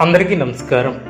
అందరికీ నమస్కారం.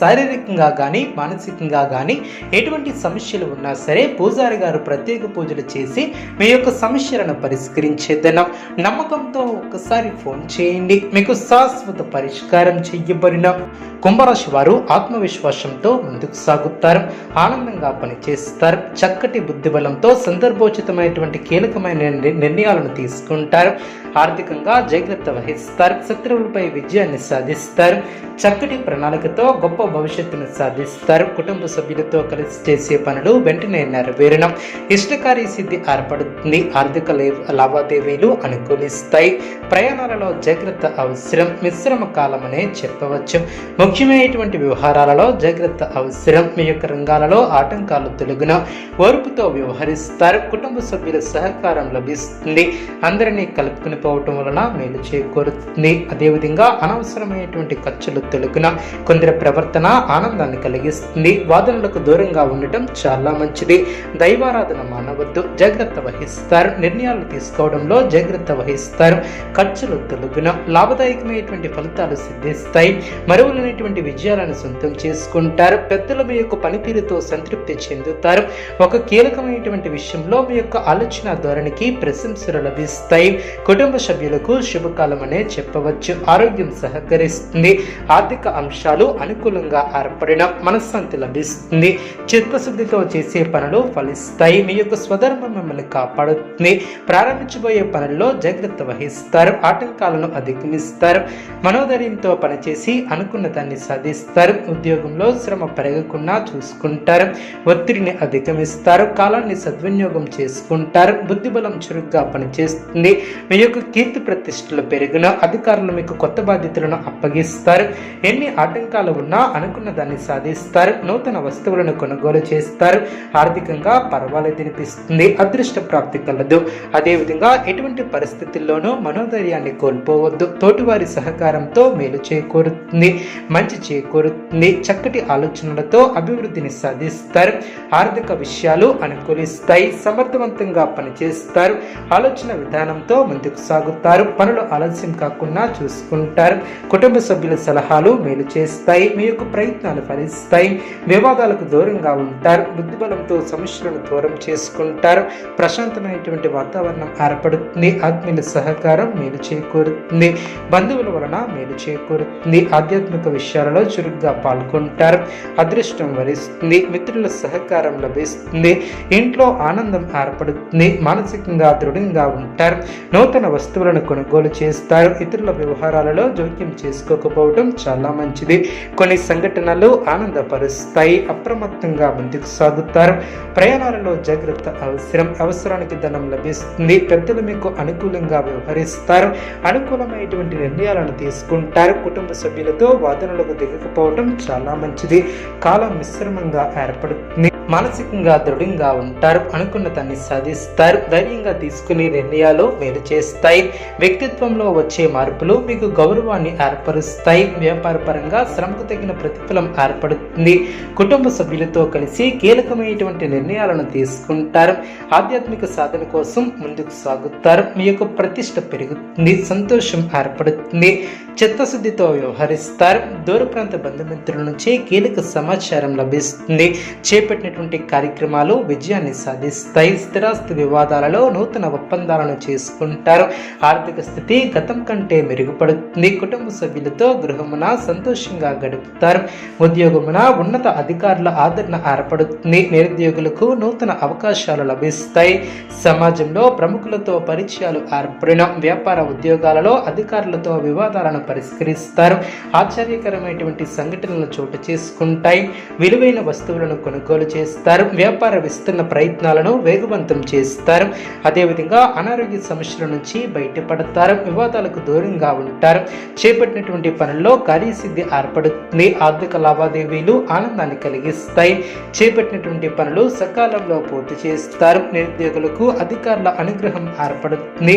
శారీరకంగా కానీ మానసికంగా కానీ ఎటువంటి సమస్యలు ఉన్నా సరే పూజారి గారు ప్రత్యేక పూజలు చేసి మీ యొక్క సమస్యలను పరిష్కరించేదనం. నమ్మకంతో ఒక్కసారి ఫోన్ చేయండి. మీకు శాశ్వత పరిష్కారం చేయబడిన కుంభరాశి వారు ఆత్మవిశ్వాసంతో ముందుకు సాగుతారు. ఆనందంగా పనిచేస్తారు. చక్కటి బుద్ధిబలంతో సందర్భోచితమైనటువంటి కీలకమైన నిర్ణ- నిర్ణయాలను తీసుకుంటారు. ఆర్థికంగా జాగ్రత్త వహిస్తారు శత్రువులపై విజయాన్ని సాధిస్తారు. చక్కటి ప్రణాళికతో గొప్ప భవిష్యత్తును సాధిస్తారు. కుటుంబ సభ్యులతో కలిసి చేసే పనులు వెంటనే నెరవేరడం ఇష్టకార్య సిద్ధి ఏర్పడుతుంది. ఆర్థిక లే- లావాదేవీలు అనుకూలిస్తాయి. ప్రయాణాలలో జాగ్రత్త అవసరం. మిశ్రమ కాలమనే చెప్పవచ్చు. ముఖ్యమైనటువంటి వ్యవహారాలలో జాగ్రత్త అవసరం. మీ యొక్క రంగాలలో ఆటంకాలు తొలగిన ఓర్పుతో వ్యవహరిస్తారు. కుటుంబ సభ్యుల సహకారం లభిస్తుంది. అందరినీ కలుపుకుని పోవటం వలన మేలు చేకూరుతుంది. అదేవిధంగా అనవసరమైనటువంటి ఖర్చులు తొలగిన కొందరి ప్రవర్తన ఆనందాన్ని కలిగిస్తుంది. వాదనలకు దూరంగా ఉండటం చాలా మంచిది. దైవారాధన మానవద్దు. జాగ్రత్త వహిస్తారు. నిర్ణయాలు తీసుకోవడంలో జాగ్రత్త వహిస్తారు. ఖర్చులు తొలగిన లాభదాయకమైనటువంటి ఫలితాలు సిద్ధిస్తాయి. మరువులైనటువంటి విజయాలను సొంతం చేసుకుంటారు. పెద్దల మీ యొక్క పనితీరుతో సంతృప్తి చెందుతారు. ఒక కీలకమైనటువంటి విషయంలో మీ యొక్క ఆలోచన ధోరణికి ప్రశంసలు లభిస్తాయి. కుటుంబ సభ్యులకు శుభకాలం అనే చెప్పవచ్చు. ఆరోగ్యం సహకరిస్తుంది. ఆర్థిక అంశాలు అనుకూలంగా ఏర్పడిన మనశ్శాంతి లభిస్తుంది. చిత్తశుద్ధితో చేసే పనులు ఫలిస్తాయి. మీ యొక్క స్వధర్మం మిమ్మల్ని కాపాడుతుంది. ప్రారంభించబోయే పనుల్లో జాగ్రత్త వహిస్తారు. ఆటంకాలను అధిగమిస్తారు. మనోధైర్యంతో పనిచేసి అనుకున్న దాన్ని సాధిస్తారు. ఉద్యోగంలో శ్రమ పెరగకుండా చూసుకుంటారు. ఒత్తిడిని అధిగమిస్తారు. కాలాన్ని సద్వినియోగం చేసుకుంటారు. బుద్ధిబలం చురుగ్గా పనిచేస్తుంది. మీ యొక్క కీర్తి ప్రతిష్టలు పెరిగిన అధికారులు మీకు కొత్త బాధ్యతలను అప్పగిస్తారు. ఎన్ని ఆటంకాలు ఉన్నా అనుకున్న దాన్ని సాధిస్తారు. నూతన వస్తువులను కొనుగోలు చేస్తారు. ఆర్థికంగా పర్వాలేదు తినిపిస్తుంది అదృష్ట ప్రాప్తి కలదు. అదేవిధంగా ఎటువంటి పరిస్థితుల్లోనూ మనోధైర్యాన్ని కోల్పోవద్దు. తోటివారి సహకారంతో మేలు చేకూరుతుంది. మంచి చేకూరుతుంది. చక్కటి ఆలోచనలతో అభివృద్ధిని సాధిస్తారు. ఆర్థిక విషయాలు అనుకూలిస్తాయి. సమర్థవంతంగా పనిచేస్తారు. ఆలోచన విధానంతో ముందుకు సాగుతారు పనులు ఆలస్యం కాకుండా చూసుకుంటారు. కుటుంబ సభ్యుల సలహాలు మేలు చేస్తాయి. మీ యొక్క ప్రయత్నాలు ఫలిస్తాయి. వివాదాలకు దూరంగా ఉంటారు. బుద్ధిబలంతో సమస్యలను దూరం చేసుకుంటారు. ప్రశాంతమైనటువంటి వాతావరణం ఏర్పడుతుంది. ఆత్మీయుల సహకారం మేలు చేకూరుతుంది. బంధువుల వలన మేలు చేకూరుతుంది. ఆధ్యాత్మిక విషయాలలో చురుగ్గా పాల్గొంటారు. అదృష్టం వరిస్తుంది. మిత్రుల సహకారం లభిస్తుంది. ఇంట్లో ఆనందం ఏర్పడుతుంది. మానసికంగా దృఢంగా ఉంటారు. నూతన వస్తువులను కొనుగోలు చేస్తారు. ఇతరుల వ్యవహారాలలో జోక్యం చేసుకోకపోవడం చాలా మంచిది. కొన్ని సంఘటనలు ఆనందపరుస్తాయి అప్రమత్తంగా ముందుకు సాగుతారు. ప్రయాణాలలో జాగ్రత్త అవసరం. అవసరానికి ధనం లభిస్తుంది. పెద్దలు మీకు అనుకూలంగా వ్యవహరిస్తారు. అనుకూలమైనటువంటి నిర్ణయాలను తీసుకుంటారు. కుటుంబ సభ్యులతో వాదనలకు దిగకపోవడం చాలా మంచిది. కాలం మిశ్రమంగా ఏర్పడుతుంది. మానసికంగా దృఢంగా ఉంటారు అనుకున్న దాన్ని సాధిస్తారు. ధైర్యంగా తీసుకునే నిర్ణయాలు మీరు చేస్తాయి. వ్యక్తిత్వంలో వచ్చే మార్పులు మీకు గౌరవాన్ని ఏర్పరుస్తాయి. వ్యాపార పరంగా శ్రమకు తగిన ప్రతిఫలం ఏర్పడుతుంది. కుటుంబ సభ్యులతో కలిసి కీలకమైనటువంటి నిర్ణయాలను తీసుకుంటారు. ఆధ్యాత్మిక సాధన కోసం ముందుకు సాగుతారు. మీ యొక్క ప్రతిష్ట పెరుగుతుంది. సంతోషం ఏర్పడుతుంది. చిత్తశుద్ధితో వ్యవహరిస్తారు. దూర ప్రాంత బంధుమిత్రుల నుంచి కీలక సమాచారం లభిస్తుంది. చేపట్టినటువంటి కార్యక్రమాలు విజయాన్ని సాధిస్తాయి. స్థిరాస్తి వివాదాలలో నూతన ఒప్పందాలను చేసుకుంటారు. ఆర్థిక స్థితి గతం కంటే మెరుగుపడుతుంది. కుటుంబ సభ్యులతో గృహమున సంతోషంగా గడుపుతారు. ఉద్యోగమున ఉన్నత అధికారుల ఆదరణ ఏర్పడుతుంది. నిరుద్యోగులకు నూతన అవకాశాలు లభిస్తాయి. సమాజంలో ప్రముఖులతో పరిచయాలు ఏర్పడిన వ్యాపార ఉద్యోగాలలో అధికారులతో వివాదాలను పరిష్కరిస్తారు. ఆశ్చర్యకరమైనటువంటి సంఘటనలు చోటు చేసుకుంటాయి. విలువైన వస్తువులను కొనుగోలు చేస్తారు చేస్తారు వ్యాపార విస్తరణ ప్రయత్నాలను వేగవంతం చేస్తారు. అదేవిధంగా అనారోగ్య సమస్యల నుంచి బయటపడతారు వివాదాలకు దూరంగా ఉంటారు. చేపట్టినటువంటి పనుల్లో కార్యసిద్ధి ఏర్పడుతుంది. ఆర్థిక లావాదేవీలు ఆనందాన్ని కలిగిస్తాయి. చేపట్టినటువంటి పనులు సకాలంలో పూర్తి చేస్తారు. నిరుద్యోగులకు అధికారుల అనుగ్రహం ఏర్పడుతుంది.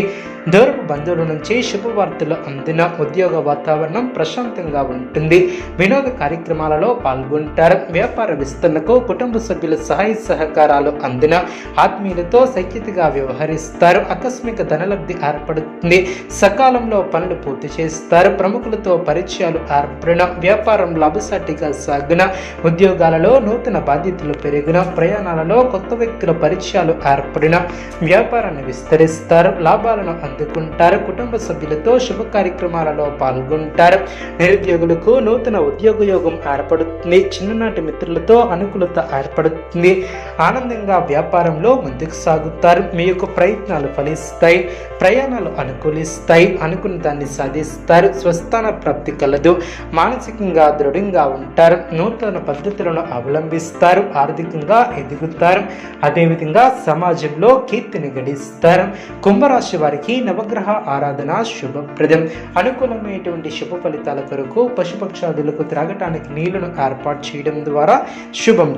దూరపు బంధువుల నుంచి శుభవార్తలు అందిన ఉద్యోగ వాతావరణం ప్రశాంతంగా ఉంటుంది. వినోద కార్యక్రమాలలో పాల్గొంటారు. వ్యాపార విస్తరణకు కుటుంబ సభ్యుల సహాయ సహకారాలు అందిన ఆత్మీయులతో సఖ్యతగా వ్యవహరిస్తారు. ఆకస్మిక ధనలబ్ధి ఏర్పడుతుంది. సకాలంలో పనులు పూర్తి చేస్తారు. ప్రముఖులతో పరిచయాలు ఏర్పడిన వ్యాపారం లాభసాటిగా సాగిన ఉద్యోగాలలో నూతన బాధ్యతలు పెరిగిన ప్రయాణాలలో కొత్త వ్యక్తుల పరిచయాలు ఏర్పడిన వ్యాపారాన్ని విస్తరిస్తారు. లాభాలను అందుకుంటారు. కుటుంబ సభ్యులతో శుభ కార్యక్రమాలలో పాల్గొంటారు. నిరుద్యోగులకు నూతన ఉద్యోగ యోగం ఏర్పడుతుంది. చిన్ననాటి మిత్రులతో అనుకూలత ఏర్పడుతుంది. ఆనందంగా వ్యాపారంలో ముందుకు సాగుతారు. మీ యొక్క ప్రయత్నాలు ఫలిస్తాయి. ప్రయాణాలు అనుకూలిస్తాయి. అనుకున్న దాన్ని సాధిస్తారు. స్వస్థాన ప్రాప్తి కలదు. మానసికంగా దృఢంగా ఉంటారు. నూతన పద్ధతులను అవలంబిస్తారు. ఆర్థికంగా ఎదుగుతారు. అదేవిధంగా సమాజంలో కీర్తిని గడిస్తారు. కుంభరాశి వారికి నవగ్రహ ఆరాధన శుభప్రదం. అనుకూలమైనటువంటి శుభ ఫలితాల కొరకు పశుపక్షాదులకు త్రాగటానికి నీళ్ళను ఏర్పాటు చేయడం ద్వారా శుభం